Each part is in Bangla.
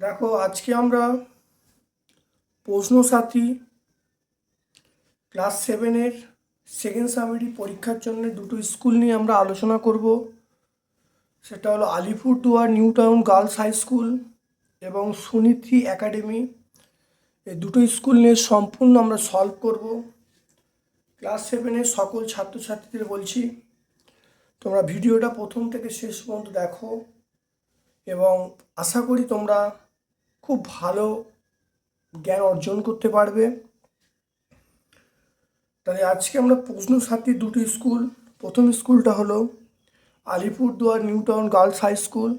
দেখো, আজকে আমরা প্রশ্ন সাথী ক্লাস সেভেনের সেকেন্ড সামিটি পরীক্ষার জন্য দুটো স্কুল নিয়ে আমরা আলোচনা করব। সেটা হলো Alipurduar new town girls high school এবং সুনীতি একাডেমি। এই দুটো স্কুল নিয়ে সম্পূর্ণ আমরা সলভ করব। ক্লাস সেভেনের সকল ছাত্রছাত্রীদের বলছি, তোমরা ভিডিওটা প্রথম থেকে শেষ পর্যন্ত দেখো এবং আশা করি তোমরা খুব ভালো জ্ঞান অর্জন করতে পারবে। তাহলে আজকে আমরা প্রশ্ন সাথী দুটি স্কুল, প্রথম স্কুলটা হলো Alipurduar new town girls high school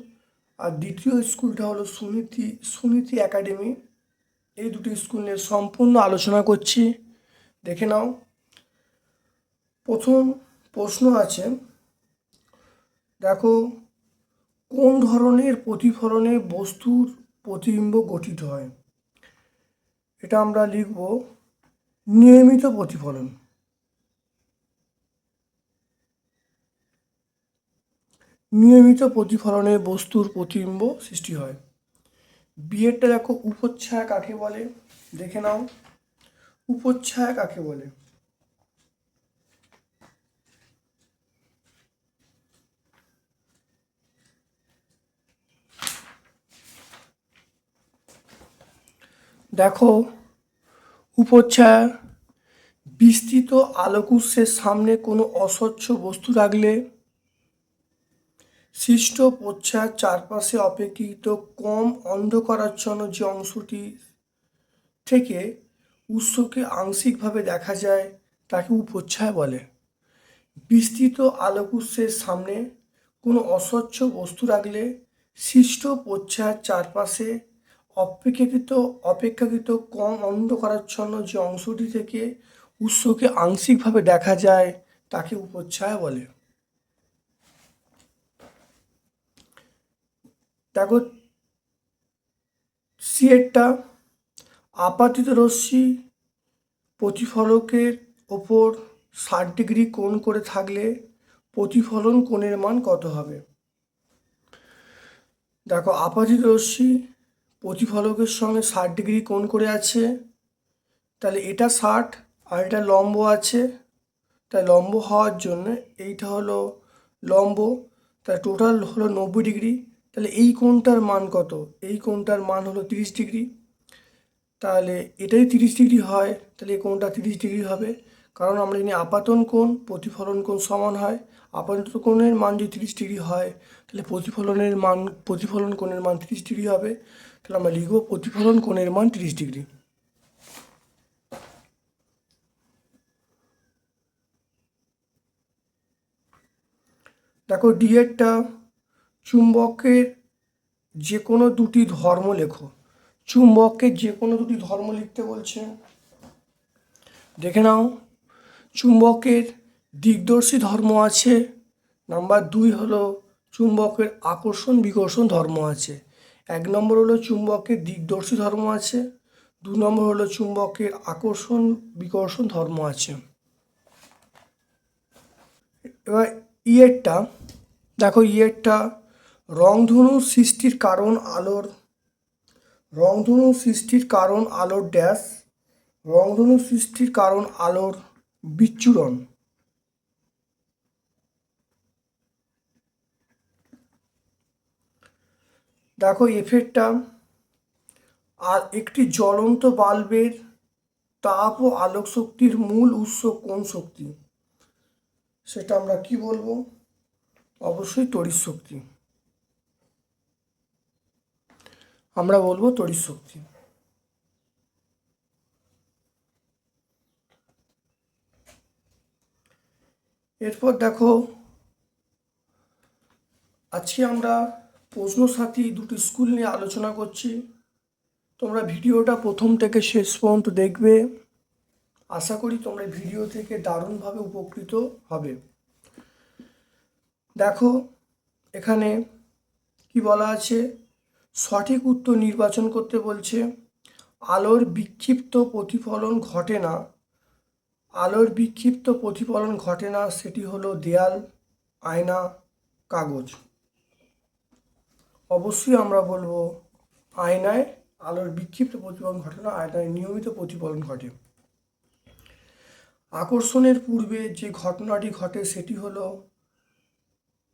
আর দ্বিতীয় স্কুলটা হলো সুনীতি সুনীতি একাডেমি। এই দুটি স্কুল নিয়ে সম্পূর্ণ আলোচনা করছি। দেখে নাও। প্রথম প্রশ্ন আছে, দেখো, কোন ধরনের প্রতিফলনে বস্তুর প্রতিবিম্ব গঠিত হয়? এটা আমরা লিখব, নিয়মিত প্রতিফলন। নিয়মিত প্রতিফলনে বস্তুর প্রতিবিম্ব সৃষ্টি হয়। বিয়েরটা দেখো উপচ্ছায়া কাকে বলে? দেখে নাও। উপচ্ছায়া কাকে বলে? দেখো, উপচ্ছায়া, বিস্তৃত আলোকুৎসের সামনে কোনো অস্বচ্ছ বস্তু রাখলে সৃষ্ট প্রচ্ছায়ার চারপাশে অপেক্ষিত কম অন্ধকারাচ্ছন্ন যে অংশটি থেকে উৎসকে আংশিকভাবে দেখা যায়, তাকে উপচ্ছায়া বলে। বিস্তৃত আলোকুৎসের সামনে কোনো অস্বচ্ছ বস্তু রাখলে সৃষ্ট প্রচ্ছায়ার চারপাশে অপেক্ষাকৃত অপেক্ষাকৃত কম অন্ধকারাচ্ছন্ন যে অংশটি থেকে উৎসকে আংশিকভাবে দেখা যায়, তাকে উপচ্ছায় বলে। দেখো সিয়েরটা আপাতিত রশ্মি প্রতিফলকের ওপর ষাট ডিগ্রি কোণ করে থাকলে প্রতিফলন কোণের মান কত হবে? দেখো, আপাতিত রশ্মি প্রতিফলকের সঙ্গে ষাট ডিগ্রি কোণ করে আছে, তাহলে এটা ষাট আর এটা লম্ব আছে তাই লম্ব হওয়ার জন্য এইটা হলো লম্ব তাই টোটাল হলো নব্বই ডিগ্রি। তাহলে এই কোণটার মান কত? এই কোণটার মান হলো তিরিশ ডিগ্রি। তাহলে এটাই তিরিশ ডিগ্রি হয়, তাহলে এই কোণটা তিরিশ ডিগ্রি হবে। কারণ আমরা জানি আপাতন কোণ, প্রতিফলন কোণ সমান হয়। আপাতন কোণের মান যদি তিরিশ ডিগ্রি হয়, তাহলে প্রতিফলনের মান, প্রতিফলন কোণের মান তিরিশ ডিগ্রি হবে। তাহলে আমরা লিখব প্রতিফলন কোণের মান তিরিশ ডিগ্রি। দেখো ডিএরটা চুম্বকের যে কোনো দুটি ধর্ম লেখো। চুম্বকের যে কোনো দুটি ধর্ম লিখতে বলছে। দেখে নাও, চুম্বকের দিগদর্শী ধর্ম আছে। নাম্বার দুই হলো চুম্বকের আকর্ষণ বিকর্ষণ ধর্ম আছে। এক নম্বর হলো চুম্বকের দিগদর্শী ধর্ম আছে। দু নম্বর হলো চুম্বকের আকর্ষণ বিকর্ষণ ধর্ম আছে। এবার ইয়েরটা, দেখো ইয়েরটা রংধনু সৃষ্টির কারণ আলোর, রংধনু সৃষ্টির কারণ আলোর ড্যাশ, রংধনু সৃষ্টির কারণ আলোর বিচ্ছুরণ। দেখো এফেক্টটা, আর একটি জ্বলন্ত বাল্বের তাপ ও আলোক শক্তির মূল উৎস কোন শক্তি? সেটা আমরা কি বলব? অবশ্যই তড়িৎ শক্তি। আমরা বলব তড়িৎ শক্তি। এরপর দেখো, আজকে আমরা প্রশ্ন সাথী দুটি স্কুল নিয়ে আলোচনা করছি। তোমরা ভিডিওটা প্রথম থেকে শেষ পর্যন্ত দেখবে। আশা করি তোমরা ভিডিও থেকে দারুণভাবে উপকৃত হবে। দেখো, এখানে কি বলা আছে? সঠিক উত্তর নির্বাচন করতে বলছে, আলোর বিক্ষিপ্ত প্রতিফলন ঘটে না। আলোর বিক্ষিপ্ত প্রতিফলন ঘটে না সেটি হলো দেয়াল, আয়না, কাগজ। অবশ্যই আমরা বলব, আয়নায় আলোর বিক্ষিপ্ত প্রতিফলন ঘটে না, আয়নায় নিয়মিত প্রতিফলন ঘটে। আকর্ষণের পূর্বে যে ঘটনাটি ঘটে সেটি হলো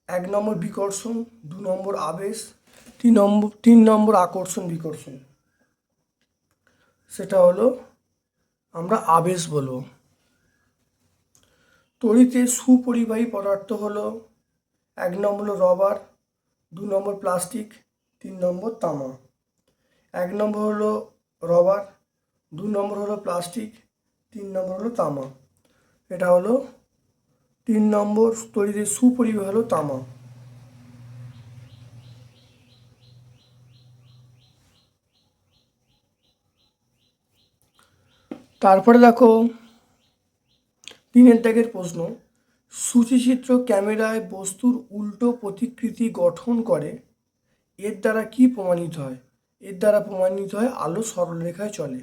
এক নম্বর বিকর্ষণ, দু নম্বর আবেশ তিন নম্বর তিন নম্বর আকর্ষণ, বিকর্ষণ। সেটা হলো আমরা আবেশ বলব। তড়িতে সুপরিবাহী পদার্থ হলো এক নম্বর রবার, দু নম্বর প্লাস্টিক, তিন নম্বর তামা। এক নম্বর হলো রবার, দু নম্বর হলো প্লাস্টিক, তিন নম্বর হলো তামা। এটা হলো তিন নম্বর তড়িতে সুপরিবাহী হলো তামা। তারপরে দেখো, তিনের দাগের প্রশ্ন। সূচিচিত্র ক্যামেরায় বস্তুর উল্টো প্রতিকৃতি গঠন করে, এর দ্বারা কি প্রমাণিত হয়? এর দ্বারা প্রমাণিত হয় আলো সরলরেখায় চলে।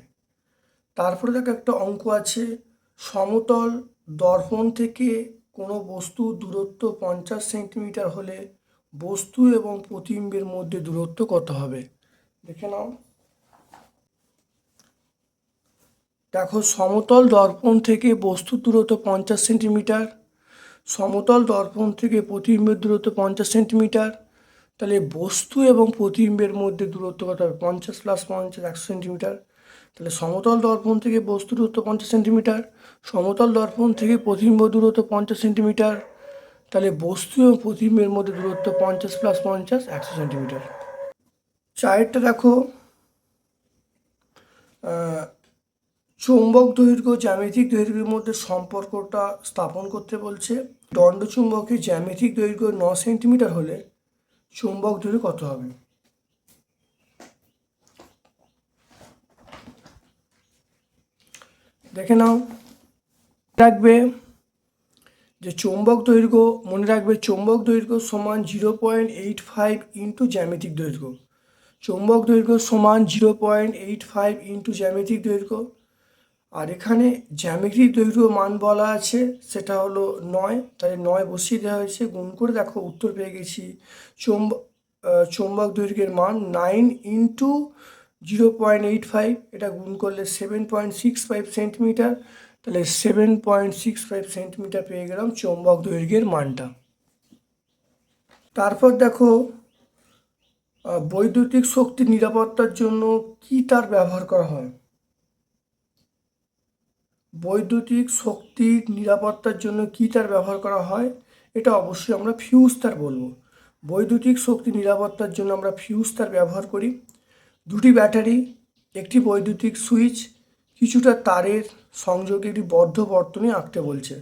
তারপরে দেখো একটা অঙ্ক আছে, সমতল দর্পণ থেকে কোনো বস্তু দূরত্ব পঞ্চাশ সেন্টিমিটার হলে বস্তু এবং প্রতিবিম্বের মধ্যে দূরত্ব কত হবে? দেখে নাও। দেখো, সমতল দর্পণ থেকে বস্তুর দূরত্ব পঞ্চাশ সেন্টিমিটার, সমতল দর্পণ থেকে প্রতিবিম্বের দূরত্ব পঞ্চাশ সেন্টিমিটার, তাহলে বস্তু এবং প্রতিবিম্বের মধ্যে দূরত্ব কত হবে? পঞ্চাশ প্লাস পঞ্চাশ, একশো সেন্টিমিটার। তাহলে সমতল দর্পণ থেকে বস্তু দূরত্ব পঞ্চাশ সেন্টিমিটার, সমতল দর্পণ থেকে প্রতিবিম্ব দূরত্ব পঞ্চাশ সেন্টিমিটার, তাহলে বস্তু এবং প্রতিবিম্বের মধ্যে দূরত্ব পঞ্চাশ প্লাস পঞ্চাশ, একশো সেন্টিমিটার। চায়েরটা দেখো চৌম্বক দৈর্ঘ্য, জ্যামিতিক দৈর্ঘ্যের মধ্যে সম্পর্কটা স্থাপন করতে বলছে। দণ্ড দণ্ডচুম্বকের জ্যামিতিক দৈর্ঘ্য ন সেন্টিমিটার হলে চুম্বক দৈর্ঘ্য কত হবে? দেখে নাও। রাখবে যে চৌম্বক দৈর্ঘ্য, মনে রাখবে চৌম্বক দৈর্ঘ্য সমান zero point eight five into জ্যামিতিক দৈর্ঘ্য। চৌম্বক দৈর্ঘ্য সমান zero point eight five into জ্যামিতিক দৈর্ঘ্য। আর এখানে জ্যামিতিক দৈর্ঘ্য মান বলা আছে, সেটা হলো নয়। তাহলে নয় বসিয়ে দেওয়া হয়েছে, গুণ করে দেখো উত্তর পেয়ে গেছি। চৌম্ব চৌম্বক দৈর্ঘ্যের মান nine into zero point eight five এটা গুণ করলে seven point six five centimetre তাহলে seven point six five centimetre পেয়ে গেলাম চৌম্বক দৈর্ঘ্যের মানটা। তারপর দেখো বৈদ্যুতিক শক্তির নিরাপত্তার জন্য কি তার ব্যবহার করা হয়? বৈদ্যুতিক, শক্তির নিরাপত্তার জন্য কী তার ব্যবহার করা হয়, এটা অবশ্যই আমরা ফিউজ তার বলব। বৈদ্যুতিক, শক্তি, নিরাপত্তার জন্য আমরা ফিউজ তার ব্যবহার করি। দুটি ব্যাটারি, একটি বৈদ্যুতিক সুইচ, কিছুটা তারের সংযোগে একটি বদ্ধ বর্তনী আঁকতে বলছে।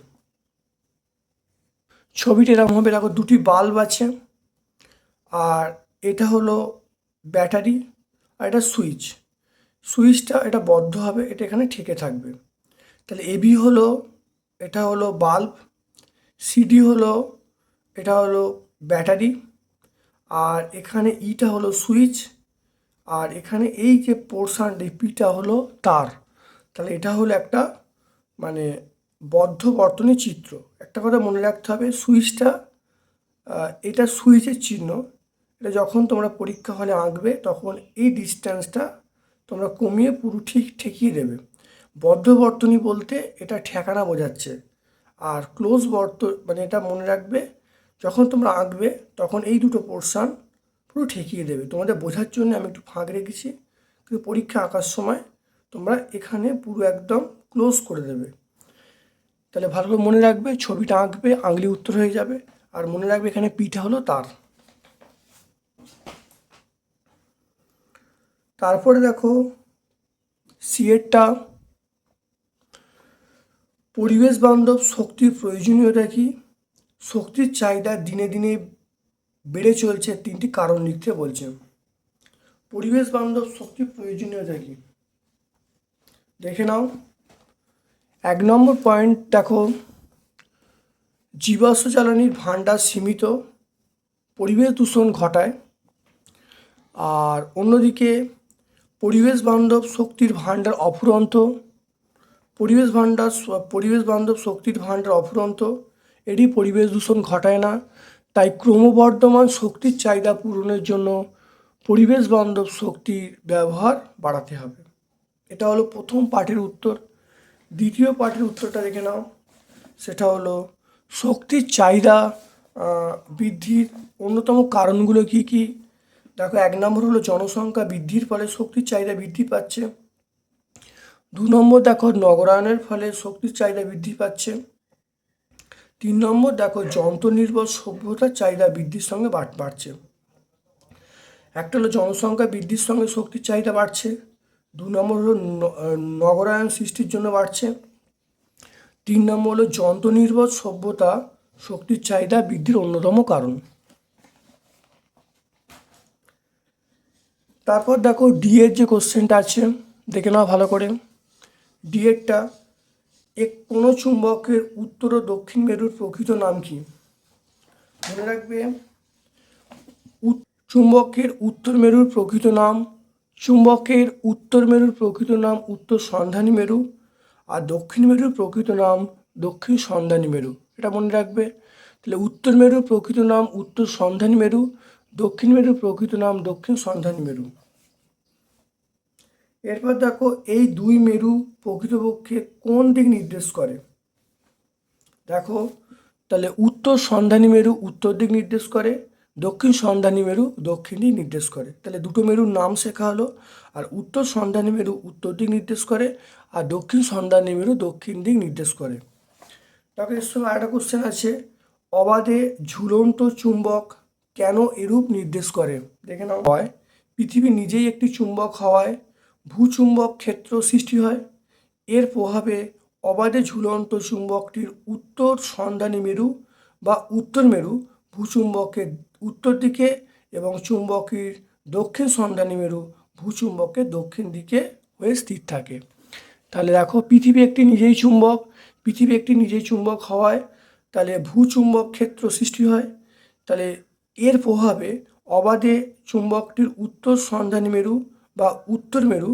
ছবিটা এরকম হবে, দেখো দুটি বাল্ব আছে, আর এটা হলো ব্যাটারি আর এটা সুইচ। সুইচটা এটা বদ্ধ হবে, এটা এখানে ঠেকে থাকবে। তাহলে এবি হলো, এটা হলো বাল্ব সিডি হলো, এটা হলো ব্যাটারি আর এখানে ইটা হলো সুইচ আর এখানে এই যে পোর্শান পিটা হলো তার। তাহলে এটা হলো একটা মানে বদ্ধ বর্তনী চিত্র। একটা কথা মনে রাখতে হবে সুইচটা এটা সুইচের চিহ্ন। এটা যখন তোমরা পরীক্ষা হলে আঁকবে, তখন এই ডিস্ট্যান্সটা তোমরা কমিয়ে পুরো ঠিক ঠেকিয়ে দেবে। বদ্ধ বর্তনী বলতে এটা ঠেকানা বোঝাচ্ছে। আর ক্লোজ বর্ত মানে এটা মনে রাখবে, যখন তোমরা আঁকবে, তখন এই দুটো পোর্শান পুরো ঠেকিয়ে দেবে। তোমাদের বোঝার জন্য আমি একটু ফাঁক রেখেছি, কিন্তু পরীক্ষা আঁকার সময় তোমরা এখানে পুরো একদম ক্লোজ করে দেবে। তাহলে ভালো করে মনে রাখবে, ছবিটা আঁকবে আংলি উত্তর হয়ে যাবে, আর মনে রাখবে এখানে পিঠা হলো তার। তারপরে দেখো সিএরটা পরিবেশ বান্ধব শক্তির প্রয়োজনীয়তা কি? শক্তির চাহিদা দিনে দিনে বেড়ে চলছে, তিনটি কারণ লিখতে বলছে পরিবেশ বান্ধব শক্তির প্রয়োজনীয়তা কি? দেখে নাও। এক নম্বর পয়েন্ট দেখো, জীবাশ্ম জ্বালানির ভাণ্ডার সীমিত, পরিবেশ দূষণ ঘটায়। আর অন্যদিকে, পরিবেশ বান্ধব শক্তির ভাণ্ডার অফুরন্ত পরিবেশ ভাণ্ডার পরিবেশ বান্ধব শক্তির ভাণ্ডার অফুরন্ত। এটি পরিবেশ দূষণ ঘটায় না। তাই ক্রমবর্ধমান শক্তির চাহিদা পূরণের জন্য পরিবেশ বান্ধব শক্তির ব্যবহার বাড়াতে হবে। এটা হলো প্রথম পাঠের উত্তর। দ্বিতীয় পাঠের উত্তরটা দেখে নাও। সেটা হলো শক্তির চাহিদা বৃদ্ধির অন্যতম কারণগুলো কী কী? দেখো, এক নম্বর হলো জনসংখ্যা বৃদ্ধির ফলে শক্তির চাহিদা বৃদ্ধি পাচ্ছে। দু নম্বর দেখো, নগরায়নের ফলে শক্তির চাহিদা বৃদ্ধি পাচ্ছে। তিন নম্বর দেখো যন্ত্র নির্ভর সভ্যতার চাহিদা বৃদ্ধির সঙ্গে বাড়- বাড়ছে। একটা হলো জনসংখ্যা বৃদ্ধির সঙ্গে শক্তির চাহিদা বাড়ছে। দু নম্বর হলো নগরায়ন সৃষ্টির জন্য বাড়ছে। তিন নম্বর হলো যন্ত্র নির্ভর সভ্যতা শক্তির চাহিদা বৃদ্ধির অন্যতম কারণ। তারপর দেখো ডি এর যে কোশ্চেনটা আছে, দেখে নাও ভালো করে। ডি এরটা এক কোনো চুম্বকের উত্তর ও দক্ষিণ মেরুর প্রকৃত নাম কি? মনে রাখবে চুম্বকের উত্তর মেরুর প্রকৃত নাম, চুম্বকের উত্তর মেরুর প্রকৃত নাম উত্তর সন্ধানী মেরু আর দক্ষিণ মেরুর প্রকৃত নাম দক্ষিণ সন্ধানী মেরু। এটা মনে রাখবে, তাহলে উত্তর মেরুর প্রকৃত নাম উত্তর সন্ধানী মেরু, দক্ষিণ মেরুর প্রকৃত নাম দক্ষিণ সন্ধানী মেরু। এরপর দেখো এই দুই মেরু প্রকৃতপক্ষে কোন দিক নির্দেশ করে? দেখো, তাহলে উত্তর সন্ধানী মেরু উত্তর দিক নির্দেশ করে, দক্ষিণ সন্ধানী মেরু দক্ষিণ দিক নির্দেশ করে। তাহলে দুটো মেরুর নাম শেখা হলো, আর উত্তর সন্ধানী মেরু উত্তর দিক নির্দেশ করে, আর দক্ষিণ সন্ধানী মেরু দক্ষিণ দিক নির্দেশ করে। তারপরে এর সঙ্গে আরেকটা কোশ্চেন আছে, অবাধে ঝুলন্ত চুম্বক কেন এরূপ নির্দেশ করে? দেখে নাও, হয়, পৃথিবী নিজেই একটি চুম্বক হওয়ায় ভূচুম্বক ক্ষেত্র সৃষ্টি হয়। এর প্রভাবে অবাধে ঝুলন্ত চুম্বকটির উত্তর সন্ধানী মেরু বা উত্তর মেরু ভূচুম্বকের উত্তর দিকে এবং চুম্বকের দক্ষিণ সন্ধানী মেরু ভূচুম্বকের দক্ষিণ দিকে হয়ে স্থির থাকে। তাহলে দেখো, পৃথিবী একটি নিজেই চুম্বক, পৃথিবী একটি নিজেই চুম্বক হওয়ায় তাহলে ভূচুম্বক ক্ষেত্র সৃষ্টি হয়। তাহলে এর প্রভাবে অবাধে চুম্বকটির উত্তর সন্ধানী মেরু বা উত্তর মেরু,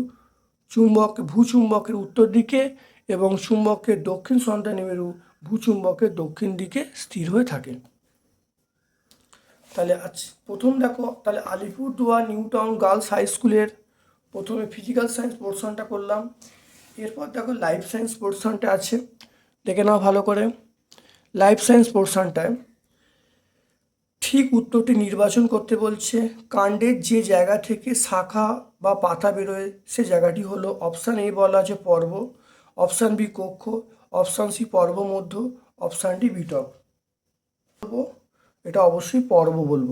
চুম্বক, ভূচুম্বকের উত্তর দিকে এবং চুম্বকের দক্ষিণ সন্ধানী মেরু, ভূচুম্বকের দক্ষিণ দিকে স্থির হয়ে থাকে। তাহলে আজ প্রথম দেখো, তাহলে Alipurduar new town girls high স্কুলের প্রথমে ফিজিক্যাল সায়েন্স পোর্শনটা করলাম। এরপর দেখো লাইফ সায়েন্স পোর্শনটা আছে, দেখে নাও ভালো করে। লাইফ সায়েন্স পোর্শনটায় ঠিক উত্তরটি নির্বাচন করতে বলছে। কাণ্ডের যে জায়গা থেকে শাখা বা পাতা বেরোয়, সে জায়গাটি হলো অপশান এ বলা আছে পর্ব, অপশান বি কক্ষ, অপশান সি পর্ব মধ্য অপশানটি বিটক। এটা অবশ্যই পর্ব বলব।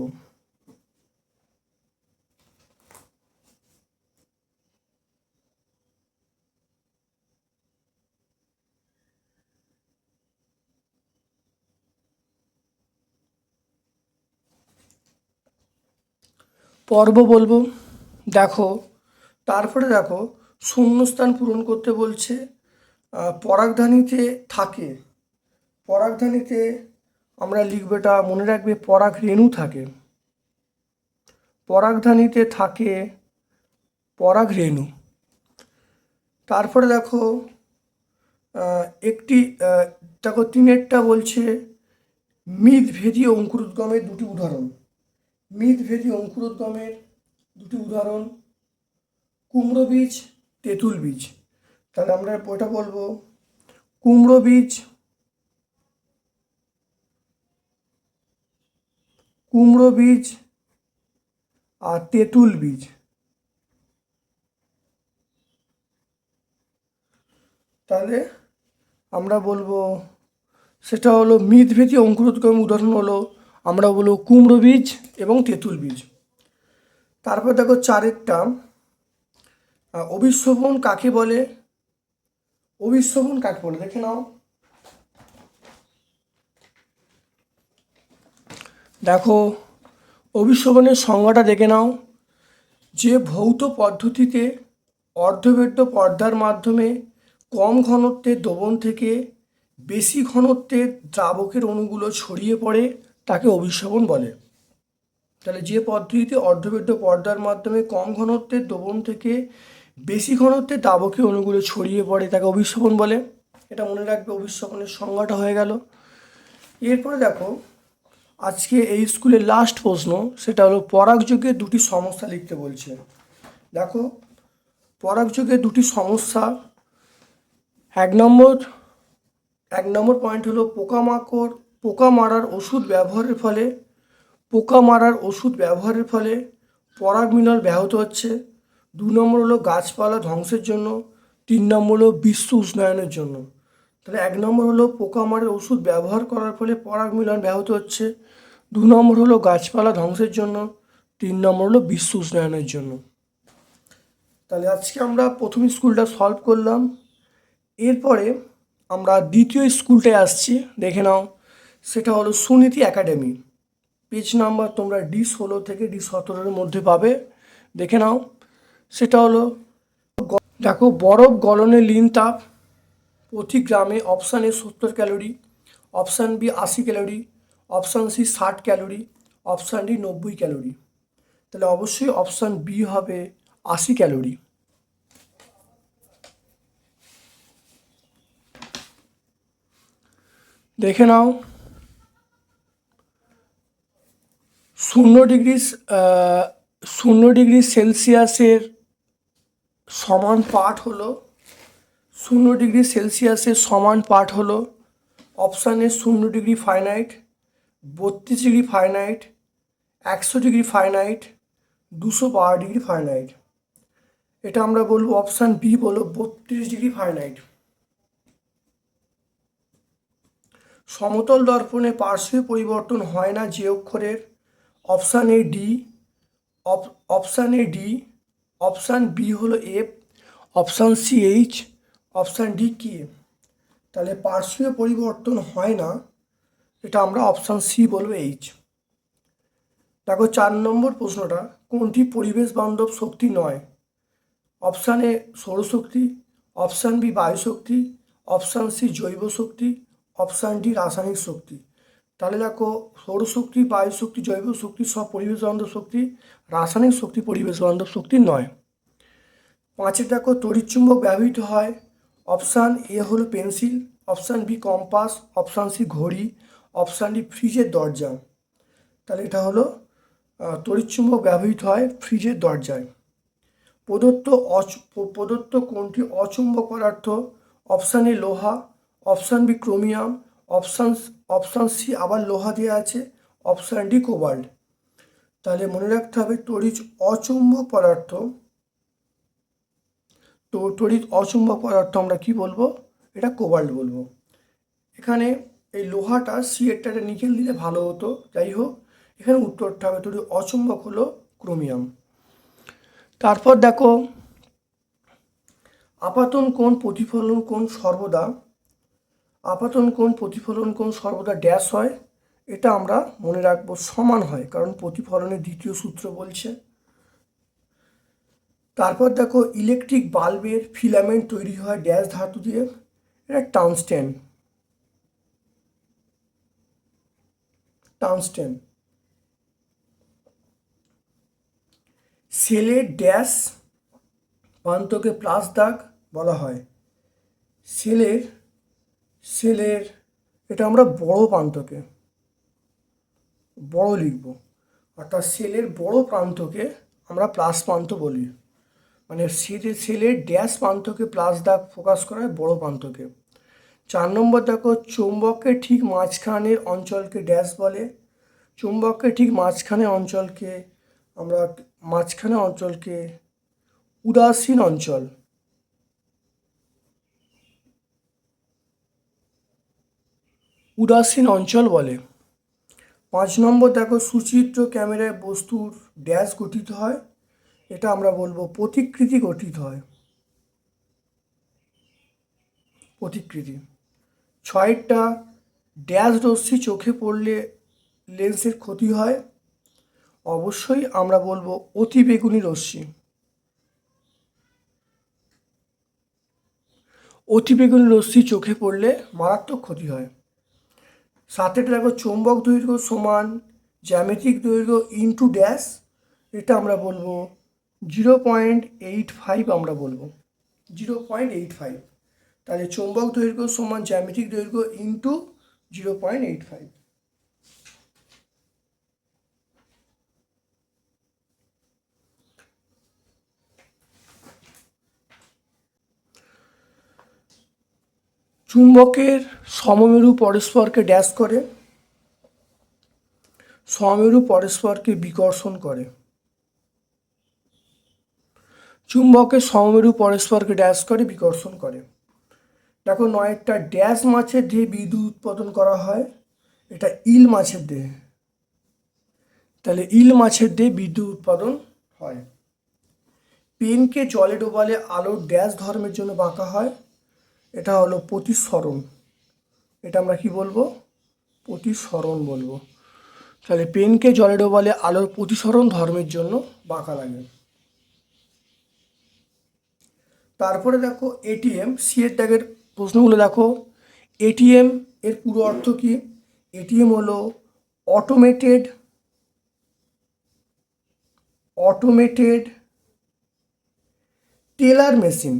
পর্ব বলব। দেখো, তারপরে দেখো, শূন্যস্থান পূরণ করতে বলছে পরাগধানীতে থাকে। পরাগধানীতে আমরা লিখব এটা মনে রাখবে পরাগ রেণু থাকে। পরাগধানীতে থাকে পরাগ রেণু। তারপরে দেখো একটি দেখো তিনেরটা বলছে মিতভেদী অঙ্কুরোদ্গমের দুটি উদাহরণ। মিতভেদী অঙ্কুরোদ্গমের দুটি উদাহরণ, কুমড়ো বীজ, তেঁতুল বীজ। তাহলে আমরা ওটা বলব, কুমড়ো বীজ কুমড়ো বীজ আর তেঁতুল বীজ। তাহলে আমরা বলব, সেটা হলো মিতভেদী অঙ্কুরোদ্গম উদাহরণ হলো আমরা বলব কুমড়ো বীজ এবং তেঁতুল বীজ। তারপর দেখো চারেরটা অভিশ্রবণ কাকে বলে? অভিশ্রবণ কাকে বলে? দেখে নাও। দেখো অভিশ্রবণের সংজ্ঞাটা দেখে নাও। যে ভৌত পদ্ধতিতে অর্ধবেদ্য পর্দার মাধ্যমে কম ঘনত্বের দ্রবণ থেকে বেশি ঘনত্বের দ্রাবকের অণুগুলো ছড়িয়ে পড়ে তাকে অভিশ্রবণ বলে। তাহলে যে পদ্ধতিতে অর্ধবেদ্য পর্দার মাধ্যমে কম ঘনত্বের দ্রবণ থেকে বেশি ঘনত্বে দাবকীয় অণুগুলো ছড়িয়ে পড়ে, তাকে অভিস্রবণ বলে। এটা মনে রাখবে অভিস্রবণের সংজ্ঞাটা হয়ে গেল। এরপরে দেখো, আজকে এই স্কুলের লাস্ট প্রশ্ন, সেটা হলো পরাগযোগের দুটি সমস্যা লিখতে বলছে। দেখো পরাগযোগের দুটি সমস্যা। এক নম্বর এক নম্বর পয়েন্ট হলো পোকামাকড় পোকা মারার ওষুধ ব্যবহারের ফলে পোকা মারার ওষুধ ব্যবহারের ফলে পরাগ মিলন ব্যাহত হচ্ছে। দু নম্বর হলো গাছপালা ধ্বংসের জন্য, তিন নম্বর হলো বিশ্ব উষ্ণায়নের জন্য। তাহলে এক নম্বর হলো পোকা মারার ওষুধ ব্যবহার করার ফলে পরাগ মিলন ব্যাহত হচ্ছে। দু নম্বর হলো গাছপালা ধ্বংসের জন্য, তিন নম্বর হলো বিশ্ব উষ্ণায়নের জন্য। তাহলে আজকে আমরা প্রথম স্কুলটা সলভ করলাম। এরপরে আমরা দ্বিতীয় স্কুলটায় আসছি, দেখে নাও। সেটা হলো সুনীতি একাডেমি। পেজ নাম্বার তোমরা ডি ষোলো থেকে ডি সতেরোর মধ্যে পাবে। দেখে নাও। সেটা হলো দেখো, বরফ গলনে লিন তাপ। প্রতি গ্রামে অপশান এ সত্তর ক্যালোরি, অপশান বি আশি ক্যালোরি, অপশান সি ষাট ক্যালোরি, অপশান ডি নব্বই ক্যালোরি। তাহলে অবশ্যই অপশান বি হবে আশি ক্যালোরি। দেখে নাও। শূন্য ডিগ্রি শূন্য ডিগ্রি সেলসিয়াসের সমান পাঠ হলো, শূন্য ডিগ্রি সেলসিয়াসের সমান পাঠ হলো অপশানে শূন্য ডিগ্রি ফাইনাইট বত্রিশ ডিগ্রি ফাইনাইট একশো ডিগ্রি ফাইনাইট দুশো বারো ডিগ্রি ফাইনাইট এটা আমরা বলব অপশান বি বলো, বত্রিশ ডিগ্রি ফাইনাইট সমতল দর্পণে পার্শ্বীয় পরিবর্তন হয় না যে অক্ষরের। Option A D option A D, option B হলো F, option C H, option D কি। তাহলে পার্শ্বীয় পরিবর্তন হয় না, এটা আমরা অপশান সি বলব এইচ। দেখো চার নম্বর প্রশ্নটা, কোনটি পরিবেশ বান্ধব শক্তি নয়? অপশান এ সৌরশক্তি, অপশান বি বায়ুশক্তি, অপশান সি জৈব শক্তি, অপশান ডি রাসায়নিক শক্তি। তাহলে দেখো সৌরশক্তি, বায়ুশক্তি জৈব শক্তি সব পরিবেশ বান্ধব শক্তি, রাসায়নিক শক্তি পরিবেশ বান্ধব শক্তি নয়। পাঁচে দেখো তড়িৎচুম্বক ব্যবহৃত হয়। অপশান এ হলো pencil, option B compass, option C ঘড়ি, অপশান ডি ফ্রিজের দরজা। তাহলে এটা হলো তড়িৎচুম্বক ব্যবহৃত হয় ফ্রিজের দরজায়। প্রদত্ত অচ- প্রদত্ত কোনটি অচুম্বক পদার্থ? অপশান এ লোহা, option B chromium option option C আবার লোহা দেওয়া আছে অপশান ডি কোবাল্ট তাহলে মনে রাখতে হবে তড়িৎ অচুম্বক পদার্থ, তো তড়িৎ অচুম্বক পদার্থ আমরা কি বলব? এটা কোবাল্ট বলব। এখানে এই লোহাটা সি এরটাতে নিকেল দিলে ভালো হতো, যাই হোক, এখানে উত্তরটা হবে তড়িৎ অচুম্বক হলো ক্রোমিয়াম তারপর দেখো, আপাতন কোণ প্রতিফলন কোণ সর্বদা আপাতন কোণ, প্রতিফলন কোণ সর্বদা ড্যাশ হয়। এটা আমরা মনে রাখব সমান হয়, কারণ প্রতিফলনের দ্বিতীয় সূত্র বলছে। তারপর দেখো ইলেকট্রিক বাল্বের ফিলামেন্ট তৈরি হয় ড্যাশ ধাতু দিয়ে। এটা টানস্টেন টানস্টেন সেলের ড্যাশ প্রান্তকে প্লাস দাগ বলা হয়। সেলের সেলের, এটা আমরা বড় প্রান্তকে, বড় লিখব। অর্থাৎ সেলের বড় প্রান্তকে আমরা প্লাস প্রান্ত বলি। মানে সেলের ড্যাশ প্রান্তকে প্লাস দাগ ফোকাস করা হয় বড় প্রান্তকে। চার নম্বর দেখো চুম্বকের ঠিক মাঝখানের অঞ্চলকে ড্যাশ বলে। চুম্বকের ঠিক মাঝখানে অঞ্চলকে আমরা মাঝখানে অঞ্চলকে উদাসীন অঞ্চল উদাসীন অঞ্চল বলে। পাঁচ নম্বর দেখো, সুচিত্র ক্যামেরায় বস্তুর ড্যাশ গঠিত হয়। এটা আমরা বলব প্রতিকৃতি গঠিত হয়। প্রতিকৃতি। ছয়টা ড্যাশ রশ্মি চোখে পড়লে লেন্সের ক্ষতি হয়। অবশ্যই আমরা বলব অতিবেগুনি রশ্মি। অতিবেগুনি রশ্মি চোখে পড়লে মারাত্মক ক্ষতি হয়। সাতেটা দেখো চৌম্বক দৈর্ঘ্য সমান, জ্যামিতিক দৈর্ঘ্য ইন্টু ড্যাশ এটা আমরা বলব। জিরো পয়েন্ট এইট ফাইভ আমরা বলব। জিরো পয়েন্ট এইট ফাইভ তাহলে চৌম্বক দৈর্ঘ্য সমান, জ্যামিতিক দৈর্ঘ্য into zero point eight five চুম্বকের সমমেরু পরস্পরকে ড্যাশ করে, সমমেরু পরস্পরকে বিকর্ষণ করে। চুম্বকের সমমেরু পরস্পরকে ড্যাশ করে, বিকর্ষণ করে। দেখো নয়টা ড্যাশ মাছের দিয়ে বিদ্যুৎ উৎপাদন করা হয়, এটা ইল মাছের দেহে। তাহলে ইল মাছের দিয়ে বিদ্যুৎ উৎপাদন হয়। পেনকে জলে ডোবালে আলোর ড্যাশ ধর্মের জন্য বাঁকা হয় এটা হলো প্রতিসরণ। এটা আমরা কি বলব? প্রতিসরণ বলব। তাহলে পেনকে জলে ডোবালে আলোর প্রতিসরণ ধর্মের জন্য বাঁকা লাগে। তারপরে দেখো এটিএম সি এর ট্যাগের প্রশ্নগুলো দেখো। এটিএম এর পুরো অর্থ কি? এটিএম হলো automated automated teller machine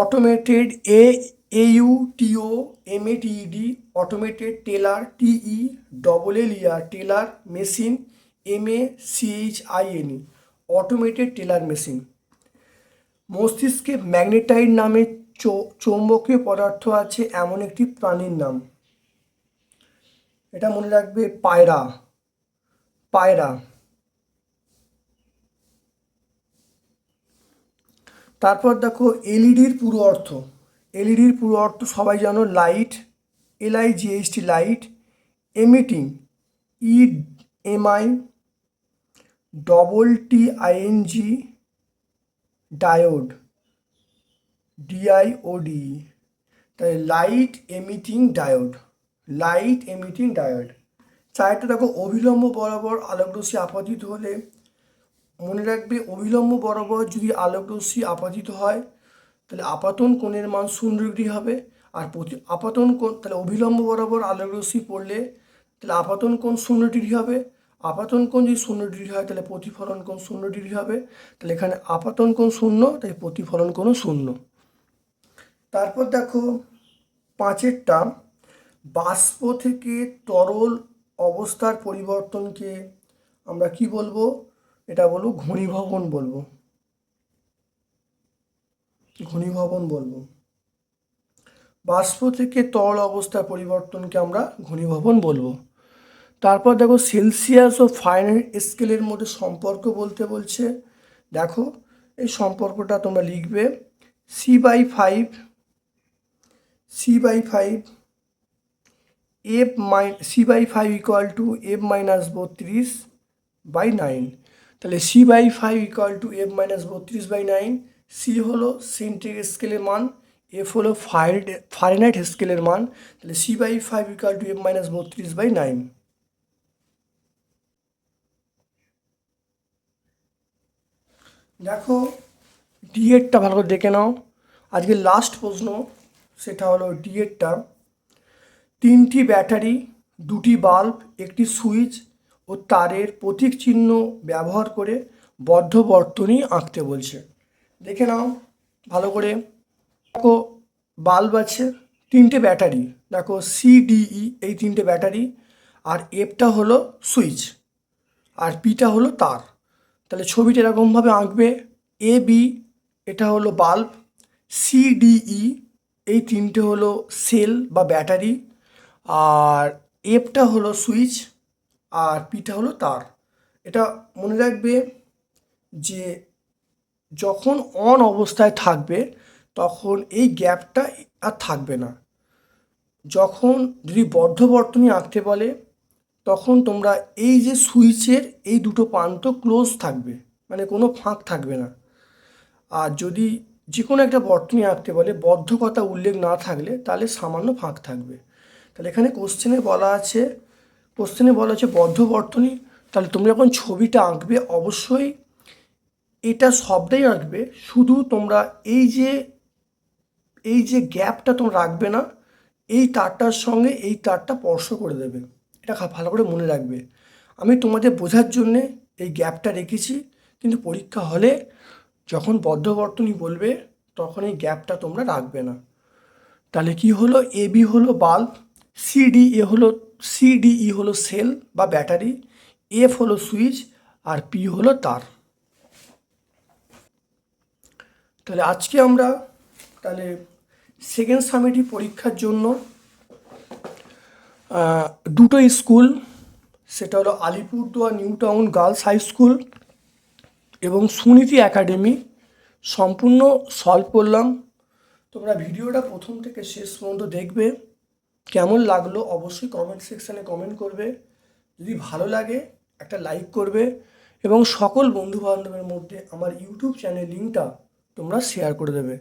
automated A U TO M A TED automated teller TE double L er teller machine M A CH E automated teller machine মস্তিষ্কে ম্যাগনেটাইট নামে চৌম্বকীয় পদার্থ আছে, এমন একটি প্রাণীর নাম। এটা মনে রাখবে পায়রা। পায়রা। তারপর দেখো এলইডির পুরো অর্থ। এলইডির পুরো অর্থ সবাই জানো light LI GST light emitting E MI double T ING diode DIOD তাই light emitting diode light emitting diode চারটা দেখো অবিলম্ব বরাবর আলোকরশ্মি আপতিত হলে মনে রাখবে অবিলম্ব বরাবর যদি আলোক রশ্মি আপাতিত হয়, তাহলে আপাতন কোণের মান শূন্য ডিগ্রি হবে। আর প্রতি আপাতন কোণ, তাহলে অবিলম্ব বরাবর আলোক রশ্মি পড়লে, তাহলে আপাতন কোণ শূন্য ডিগ্রি হবে। আপাতন কোণ যদি শূন্য ডিগ্রি হয়, তাহলে প্রতিফলন কোণ শূন্য ডিগ্রি হবে। তাহলে এখানে আপাতন কোণ শূন্য, তাই প্রতিফলন কোণও শূন্য। তারপর দেখো পাঁচেরটা বাষ্প থেকে তরল অবস্থার পরিবর্তনকে আমরা কি বলব? এটা বলব ঘনীভবন বলব। ঘনীভবন বলব। বাষ্প থেকে তরল অবস্থার পরিবর্তনকে আমরা ঘনীভবন বলব। তারপর দেখো সেলসিয়াস ও ফারেনহাইট স্কেলের মধ্যে সম্পর্ক বলতে বলছে। দেখো, এই সম্পর্কটা তোমরা লিখবে C by five C by five F my C by five equal to F minus বত্রিশ বাই নাইন তাহলে C by five equal to F minus বত্রিশ বাই নাইন, সি হলো সেন্টিগ্রেড স্কেলের মান, এফ হলো ফারেড ফারেনহাইট স্কেলের মান, তাহলে C by five equal to F minus বত্রিশ বাই নাইন। দেখো ডিএডটা ভালো করে দেখে নাও। আজকে লাস্ট প্রশ্ন, সেটা হলো ডিএডটা তিনটি ব্যাটারি, দুটি বাল্ব, একটি সুইচ ও তারের প্রতীক চিহ্ন ব্যবহার করে বদ্ধ বর্তনী আঁকতে বলছে। দেখে নাও, ভালো করে। দেখো, বাল্ব আছে, তিনটে ব্যাটারি। দেখো সিডিই এই তিনটে ব্যাটারি। আর এফটা হলো সুইচ, আর পিটা হলো তার। তাহলে ছবিটা এরকমভাবে আঁকবে। এ বি এটা হলো বাল্ব। সিডিই এই তিনটে হলো সেল বা ব্যাটারি। আর এফটা হলো সুইচ। আর পিটা হলো তার। এটা মনে রাখবে যে যখন অন অবস্থায় থাকবে, তখন এই গ্যাপটা আর থাকবে না। যখন যদি বদ্ধ বর্তনী আঁকতে বলে, তখন তোমরা এই যে সুইচের এই দুটো প্রান্ত ক্লোজ থাকবে মানে কোনো ফাঁক থাকবে না। আর যদি যে কোনো একটা বর্তনী আঁকতে বলে বদ্ধ কথা উল্লেখ না থাকলে, তাহলে সামান্য ফাঁক থাকবে। তাহলে এখানে কোশ্চেনে বলা আছে কোশ্চেনে বলা আছে বদ্ধ বর্তনী, তাহলে তুমি যখন ছবিটা আঁকবে, অবশ্যই এটা সবটাই আঁকবে, শুধু তোমরা এই যে এই যে গ্যাপটা তোমরা রাখবে না, এই তারটার সঙ্গে এই তারটা স্পর্শ করে দেবে। এটা ভালো করে মনে রাখবে। আমি তোমাদের বোঝার জন্যে এই গ্যাপটা রেখেছি, কিন্তু পরীক্ষা হলে যখন বদ্ধবর্তনী বলবে, তখন এই গ্যাপটা তোমরা রাখবে না। তাহলে কি হলো? এ বি হলো বাল্ব সিডি এ হলো সিডিই হলো সেল বা ব্যাটারি, এফ হলো সুইচ, আর পি হলো তার। তাহলে আজকে আমরা তাহলে সেকেন্ড সামিটি পরীক্ষার জন্য দুটো স্কুল, সেটা হলো Alipurduar new town girls high school এবং সুনীতি একাডেমি, সম্পূর্ণ সলভ করলাম। তোমরা ভিডিওটা প্রথম থেকে শেষ পর্যন্ত দেখবে। কেমন লাগল অবশ্যই কমেন্ট সেকশানে কমেন্ট করবে। যদি ভালো লাগে, একটা লাইক করবে এবং সকল বন্ধুবান্ধবের মধ্যে আমার ইউটিউব চ্যানেল লিঙ্কটা তোমরা শেয়ার করে দেবে।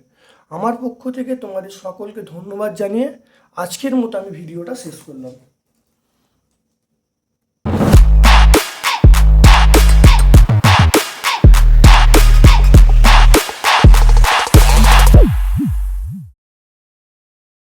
আমার পক্ষ থেকে তোমাদের সকলকে ধন্যবাদ জানিয়ে আজকের মতো আমি ভিডিওটা শেষ করলাম।